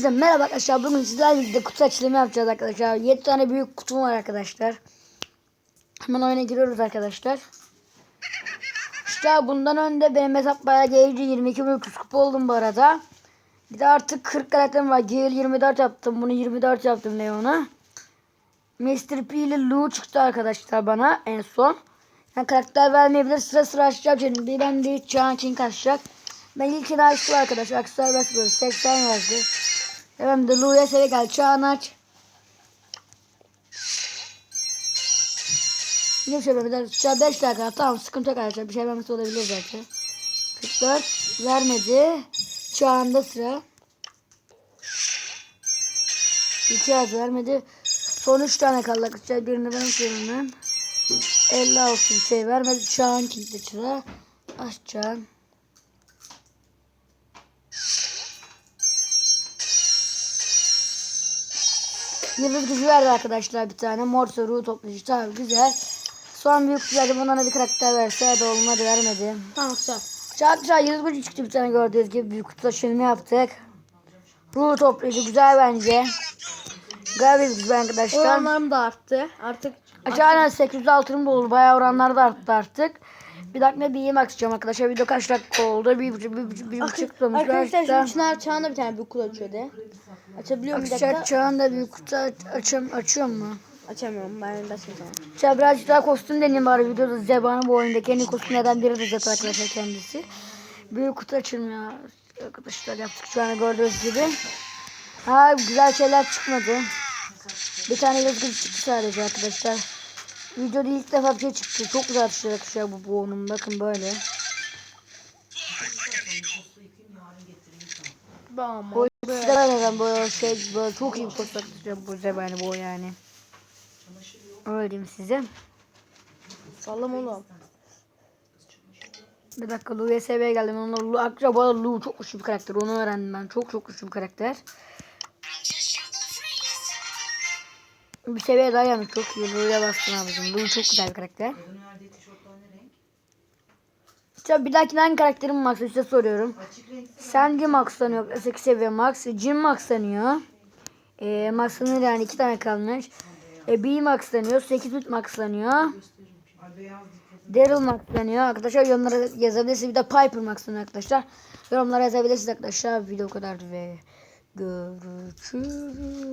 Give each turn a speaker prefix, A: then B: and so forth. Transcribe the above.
A: Hepinize merhaba arkadaşlar. Bugün sizlerle birlikte kutu açılımı yapacağız arkadaşlar. 7 tane büyük kutum var arkadaşlar. Hemen oyuna giriyoruz arkadaşlar. İşte bundan önde benim hesap bayağı geldi. 22 büyük kupa oldum bu arada. Bir de artık 40 karakterim var. Gale 24 yaptım. Bunu 24 yaptım Leon'a. Mr. P ile Lou çıktı arkadaşlar bana en son. Yani karakter vermeyebilir. Sıra sıra açacağım. Şimdi ben de Can King açacak. Ben ilkini açtım arkadaşlar. Aksar Bas böyle 80 yazdı. Hemen de Lou'ya seve gel. Çağın aç. Ne şey yapabilir? Çağ 5 dakika. Tamam sıkıntı yok arkadaşlar. Bir şey vermesi olabilir zaten. 44 vermedi. Çağında sıra. 2 az vermedi. Son 3 tane kaldı arkadaşlar. Birini ben atıyorum ben. 56 bir şey vermedi. Çağın kilitli sıra. Aç Çağın. Yıldız gücü verdi arkadaşlar bir tane. Mor soru toplayıcı. Tamam güzel. Son büyük güzeldi. Buna bir karakter verse olmadı vermedi.
B: Tamam güzel.
A: Arkadaşlar yıldız gücü çıktı bir tane gördüğünüz gibi. Büyük kutu taşınımı yaptık. Ruh toplayıcı güzel bence. Bir güzel arkadaşlar.
B: Oranlarım da arttı. Artık
A: Aşağıdan 800 altınım da oldu. Bayağı oranlar da arttı artık. Bir dakika bir yemek açacağım arkadaşlar. Video kaç dakika oldu? Bir buçuk, bir buçuk, bir buçuk.
B: Arkadaşlar
A: Arkadaşlar,
B: şimdi Çınar Çağ'ın bir tane büyük kutu açıyor de. Açabiliyor muyum bir dakika?
A: çağında bir kutu aç, açıyorum, açıyorum mu?
B: Açamıyorum ben de açmayacağım.
A: Şöyle birazcık daha kostüm deneyeyim bari videoda Zeba'nın bu oyundaki en iyi kostümlerden biri de zaten arkadaşlar kendisi. Büyük kutu açılmıyor arkadaşlar yaptık şu an gördüğünüz gibi. Ha güzel şeyler çıkmadı. Bir tane yazgı çıktı sadece arkadaşlar. Videoda ilk defa bir şey çıktı. Çok güzel açıyor arkadaşlar bu onun. Bakın böyle.
B: Bam.
A: Bu sizlerden böyle şey böyle çok iyi arkadaşlar bu Zeba'nın bu yani. Öyle diyeyim size.
B: Sallam oğlum.
A: Bir dakika Lou'ya seviyeye geldim. Onunla arkadaşlar bu arada Lou çok güçlü bir karakter. Onu öğrendim ben. Çok çok güçlü bir karakter. Bir seviye daha yanlış. Çok iyi. Lou'ya bastım abicim. Lou çok güzel bir karakter. İşte bir dahaki hangi karakterim max size soruyorum. Sandy maxlanıyor. 8 seviye max. Jim maxlanıyor. E, maxlanıyor yani iki tane kalmış. E, B maxlanıyor. 8 bit maxlanıyor. Daryl maxlanıyor. Arkadaşlar yorumlara yazabilirsiniz. Bir de Piper maxlanıyor arkadaşlar. Yorumlara yazabilirsiniz arkadaşlar. Video kadar ve görüşürüz.